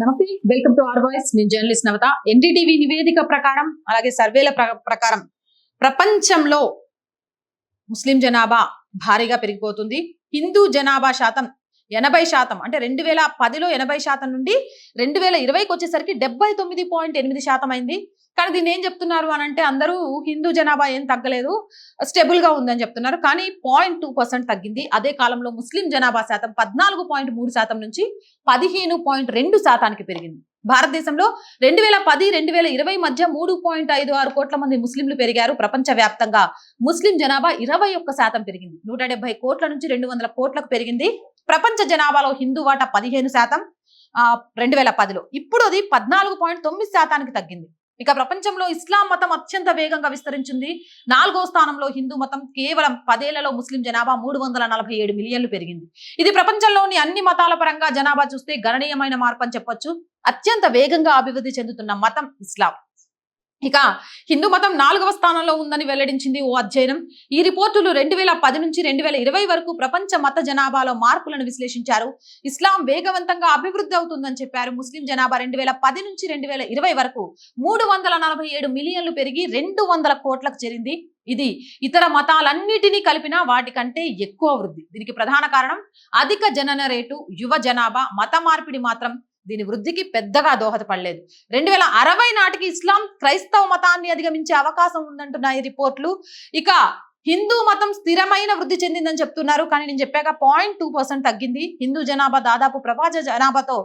నమస్తే welcome to R voice. నేను journalist Navatha. NDTV నివేదిక ప్రకారం అలాగే సర్వేల ప్ర- ప్రకారం ప్రపంచంలో ముస్లిం జనాభా భారీగా పెరిగిపోతుంది. హిందూ జనాభా శాతం ఎనభై శాతం అంటే రెండు వేల పదిలో ఎనభై శాతం నుండి రెండు వేల ఇరవైకి వచ్చేసరికి డెబ్బై తొమ్మిది పాయింట్ ఎనిమిది శాతం అయింది. కానీ దీన్ని ఏం చెప్తున్నారు అని అంటే అందరూ హిందూ జనాభా ఏం తగ్గలేదు స్టెబుల్గా ఉందని చెప్తున్నారు. కానీ పాయింట్ టూ పర్సెంట్ తగ్గింది. అదే కాలంలో ముస్లిం జనాభా శాతం పద్నాలుగు పాయింట్ మూడు శాతం నుంచి పదిహేను పాయింట్ రెండు శాతానికి పెరిగింది. భారతదేశంలో రెండు వేల పది రెండు వేల ఇరవై మధ్య మూడు పాయింట్ ఐదు ఆరు కోట్ల మంది ముస్లింలు పెరిగారు ప్రపంచ వ్యాప్తంగా ముస్లిం జనాభా ఇరవై ఒక్క శాతం పెరిగింది. నూట డెబ్బై కోట్ల నుంచి రెండు వందల కోట్లకు పెరిగింది. ప్రపంచ జనాభాలో హిందూ వాటా పదిహేను శాతం. ఆ, రెండు వేల పదిలో. ఇప్పుడు అది పద్నాలుగు పాయింట్ తొమ్మిది శాతానికి తగ్గింది. ఇక ప్రపంచంలో ఇస్లాం మతం అత్యంత వేగంగా విస్తరించింది. నాలుగో స్థానంలో హిందూ మతం కేవలం పదేళ్ళలో ముస్లిం జనాభా మూడు వందల నలభై ఏడు మిలియన్లు పెరిగింది. ఇది ప్రపంచంలోని అన్ని మతాల పరంగా జనాభా చూస్తే గణనీయమైన మార్పు అని చెప్పొచ్చు. అత్యంత వేగంగా అభివృద్ధి చెందుతున్న మతం ఇస్లాం. ఇక హిందూ మతం నాలుగవ స్థానంలో ఉందని వెల్లడించింది ఓ అధ్యయనం. ఈ రిపోర్టులు రెండు వేల పది నుంచి రెండు వేల ఇరవై వరకు ప్రపంచ మత జనాభాలో మార్పులను విశ్లేషించారు. ఇస్లాం వేగవంతంగా అభివృద్ధి అవుతుందని చెప్పారు. ముస్లిం జనాభా రెండు వేల పది నుంచి రెండు వేల ఇరవై వరకు మూడు వందల నలభై ఏడు మిలియన్లు పెరిగి రెండు వందల కోట్లకు చేరింది. ఇది ఇతర మతాలన్నిటినీ కలిపినా వాటికంటే ఎక్కువ వృద్ధి. దీనికి ప్రధాన కారణం అధిక జనన రేటు యువ జనాభా మత మార్పిడి మాత్రం. దీని వృద్ధికి పెద్దగా దోహదపడలేదు రెండు వేల అరవై నాటికి ఇస్లాం క్రైస్తవ మతాన్ని అధిగమించే అవకాశం ఉందంటున్నాయి రిపోర్ట్లు. ఇక హిందూ మతం స్థిరమైన వృద్ధి చెందిందని చెప్తున్నారు. కానీ నేను చెప్పాక పాయింట్ టూ పర్సెంట్ తగ్గింది. హిందూ జనాభా దాదాపు ప్రపంచ జనాభాతో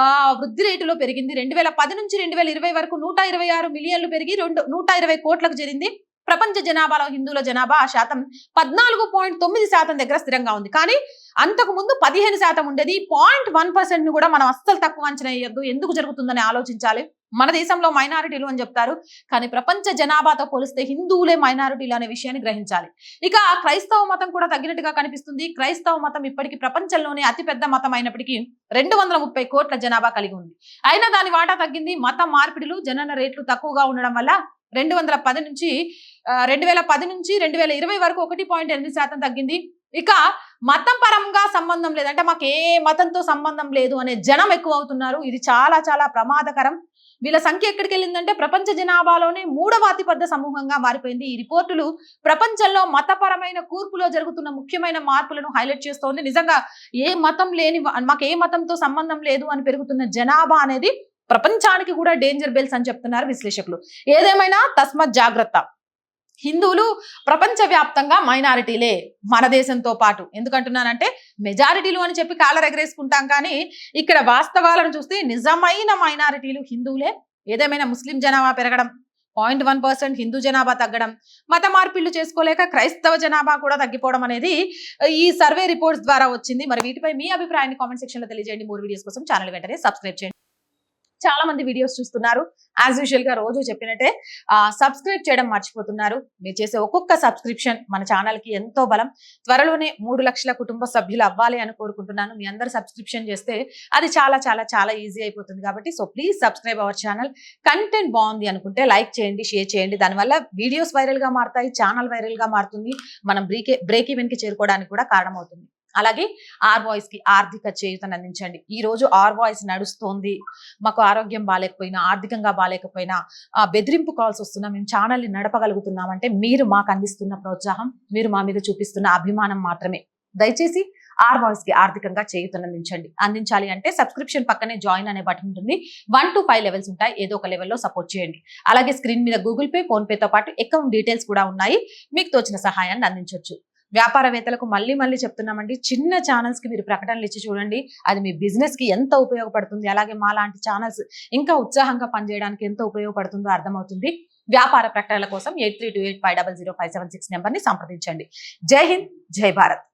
ఆ వృద్ధి రేటులో పెరిగింది. రెండు వేల పది నుంచి రెండు వేల ఇరవై వరకు నూట ఇరవై ఆరు మిలియన్లు పెరిగి రెండు నూట ఇరవై కోట్లకు చేరింది. ప్రపంచ జనాభాలో హిందువుల జనాభా శాతం పద్నాలుగు పాయింట్ తొమ్మిది శాతం దగ్గర స్థిరంగా ఉంది. కానీ అంతకు ముందు పదిహేను శాతం ఉండేది. పాయింట్ వన్ పర్సెంట్ను కూడా మనం అస్సలు తక్కువ అంచనా వేయద్దు. ఎందుకు జరుగుతుందని ఆలోచించాలి. మన దేశంలో మైనారిటీలు అని చెప్తారు. కానీ ప్రపంచ జనాభాతో పోలిస్తే హిందువులే మైనారిటీలు అనే విషయాన్ని గ్రహించాలి. ఇక క్రైస్తవ మతం కూడా తగ్గినట్టుగా కనిపిస్తుంది. క్రైస్తవ మతం ఇప్పటికీ ప్రపంచంలోనే అతిపెద్ద మతం అయినప్పటికీ రెండు వందల ముప్పై కోట్ల జనాభా కలిగి ఉంది. అయినా దాని వాటా తగ్గింది. మత మార్పిడిలు జనన రేట్లు తక్కువగా ఉండడం వల్ల రెండు వందల పది నుంచి రెండు వేల పది నుంచి రెండు వేల ఇరవై వరకు ఒకటి పాయింట్ ఎనిమిది శాతం తగ్గింది. ఇక మతం పరంగా సంబంధం లేదు. అంటే మాకు ఏ మతంతో సంబంధం లేదు అనే జనం ఎక్కువ అవుతున్నారు ఇది చాలా చాలా ప్రమాదకరం. వీళ్ళ సంఖ్య ఎక్కడికి వెళ్ళిందంటే ప్రపంచ జనాభాలోనే మూడవ అతిపెద్ద సమూహంగా మారిపోయింది. ఈ రిపోర్టులు ప్రపంచంలో మతపరమైన కూర్పులో జరుగుతున్న ముఖ్యమైన మార్పులను హైలైట్ చేస్తోంది. నిజంగా ఏ మతం లేని మాకు ఏ మతంతో సంబంధం లేదు అని పెరుగుతున్న జనాభా అనేది ప్రపంచానికి కూడా డేంజర్ బెల్స్ అని చెప్తున్నారు విశ్లేషకులు. ఏదేమైనా తస్మత్ జాగ్రత్త. హిందువులు ప్రపంచవ్యాప్తంగా మైనారిటీలే మన దేశంతో పాటు. ఎందుకంటున్నానంటే మెజారిటీలు అని చెప్పి కాలర్ ఎగరేసుకుంటాం కానీ ఇక్కడ వాస్తవాలను చూస్తే నిజమైన మైనారిటీలు హిందువులే. ఏదేమైనా ముస్లిం జనాభా పెరగడం పాయింట్ వన్ పర్సెంట్ హిందూ జనాభా తగ్గడం మత మార్పిళ్ళు చేసుకోలేక క్రైస్తవ జనాభా కూడా తగ్గిపోవడం అనేది ఈ సర్వే రిపోర్ట్స్ ద్వారా వచ్చింది. మరి వీటిపై మీ అభిప్రాయాన్ని కామెంట్ సెక్షన్లో తెలియజేయండి. మూడు వీడియోస్ కోసం ఛానల్ వెంటనే సబ్స్క్రైబ్ చేయండి. చాలా మంది వీడియోస్ చూస్తున్నారు. యాజ్ యూజువల్గా రోజు చెప్పినట్టే సబ్స్క్రైబ్ చేయడం మర్చిపోతున్నారు. మీరు చేసే ఒక్కొక్క సబ్స్క్రిప్షన్ మన ఛానల్కి ఎంతో బలం. త్వరలోనే మూడు లక్షల కుటుంబ సభ్యులు అవ్వాలి అని కోరుకుంటున్నాను. మీ అందరు సబ్స్క్రిప్షన్ చేస్తే అది చాలా చాలా చాలా ఈజీ అయిపోతుంది కాబట్టి so please subscribe our channel content బాగుంది అనుకుంటే లైక్ చేయండి షేర్ చేయండి. దానివల్ల వీడియోస్ వైరల్గా మారుతాయి ఛానల్ వైరల్గా మారుతుంది. మనం బ్రేక్ బ్రేక్ ఈవెన్కి చేరుకోవడానికి కూడా కారణమవుతుంది. అలాగే ఆర్ బాయ్స్కి ఆర్థిక చేయుతను అందించండి. ఈ రోజు ఆర్ బాయ్స్ నడుస్తోంది. మాకు ఆరోగ్యం బాగాలేకపోయినా ఆర్థికంగా బాగాలేకపోయినా ఆ, బెదిరింపు కాల్స్ వస్తున్నా మేము ఛానల్ని నడపగలుగుతున్నామంటే మీరు మాకు అందిస్తున్న ప్రోత్సాహం మీరు మా మీద చూపిస్తున్న అభిమానం మాత్రమే. దయచేసి ఆర్ బాయ్స్కి ఆర్థికంగా చేయుతను అందించండి. అందించాలి అంటే సబ్స్క్రిప్షన్ పక్కనే జాయిన్ అనే బటన్ ఉంటుంది. వన్ టు ఫైవ్ లెవెల్స్ ఉంటాయి. ఏదో ఒక లెవెల్లో సపోర్ట్ చేయండి. అలాగే స్క్రీన్ మీద గూగుల్ పే ఫోన్ పేతో పాటు అకౌంట్ డీటెయిల్స్ కూడా ఉన్నాయి. మీకు తోచిన సహాయాన్ని అందించవచ్చు వ్యాపారవేత్తలకు మళ్ళీ మళ్ళీ చెప్తున్నామండి చిన్న ఛానల్స్కి మీరు ప్రకటనలు ఇచ్చి చూడండి అది మీ బిజినెస్కి ఎంత ఉపయోగపడుతుంది అలాగే మా లాంటి ఛానల్స్ ఇంకా ఉత్సాహంగా పనిచేయడానికి ఎంత ఉపయోగపడుతుందో అర్థమవుతుంది. వ్యాపార ప్రకటనల కోసం eight three two eight five double zero five seven six నెంబర్ని సంప్రదించండి. జై హింద్ జై భారత్.